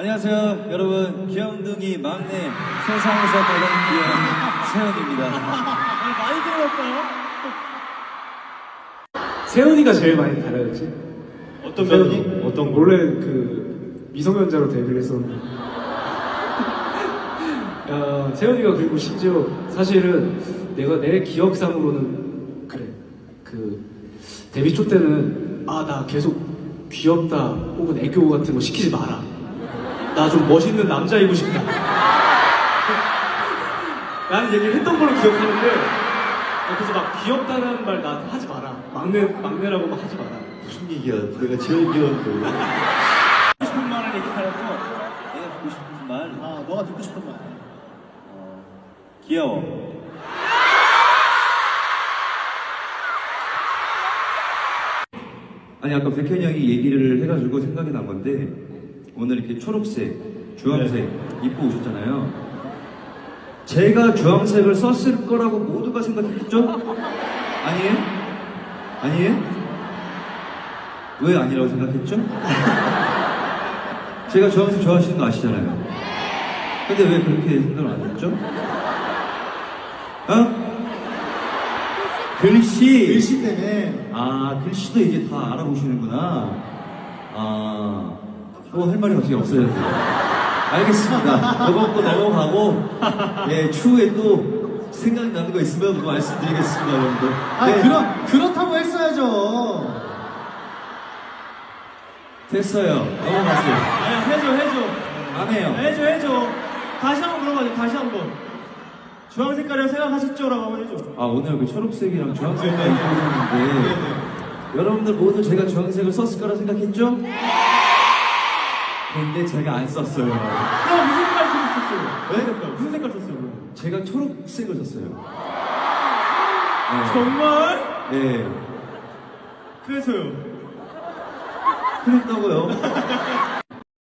안녕하세요, 여러분. 귀염둥이 막내 세상에서 가장 귀여운 세연입니다. 많이 들어볼까요? 세훈이가 제일 많이 달라졌지. 어떤 세훈이? 면이? 어떤 거? 원래 그 미성년자로 데뷔를 했었는데. 야, 세훈이가 그리고 심지어 사실은 내가 내 기억상으로는 그래 그 데뷔 초 때는 아 나 계속 귀엽다 혹은 애교 같은 거 시키지 마라. 나 좀 멋있는 남자이고 싶다. 라는 얘기를 했던 걸로 기억하는데 그래서 막 귀엽다는 말 나한테 하지 마라. 막내 막내라고 막 하지 마라. 무슨 얘기야? 내가 제일 귀여운 거. 듣고 싶은 말을 얘기하라고 내가 듣고 싶은 말. 아, 너가 듣고 싶은 말. 어, 귀여워. 아니 아까 백현이 형이 얘기를 해가지고 생각이 난 건데 오늘 이렇게 초록색, 주황색 입고 오셨잖아요. 제가 주황색을 썼을 거라고 모두가 생각했죠? 아니에요? 아니에요? 왜 아니라고 생각했죠? 제가 주황색 좋아하시는 거 아시잖아요. 근데 왜 그렇게 생각을 안 했죠? 어? 글씨. 글씨 때문에. 아, 글씨도 이제 다 알아보시는구나. 아, 뭐 할 말이 갑자기 없어졌어요. 알겠습니다. 거 넘어가고, 예, 추후에 또 생각나는 거 있으면 또 말씀드리겠습니다, 여러분들. 아, 네, 그럼, 그렇다고 했어야죠. 됐어요. 넘어가세요. 아니 해줘 해줘 안 해요. 해줘 해줘 다시 한번 물어봐줘 다시 한 번 주황 색깔이라고 생각하셨죠? 라고 한번 해줘 아, 오늘 그 초록색이랑 주황색만 입고 오셨는데, 여러분들 모두 제가 주황색을 썼을 거라 생각했죠? 근데 제가 안 썼어요. 그럼 무슨 색깔 썼어요? 왜 색깔? 무슨 색깔 썼어요? 제가 초록색을 썼어요. 정말? 네. 네. 그래서요 그랬다고요.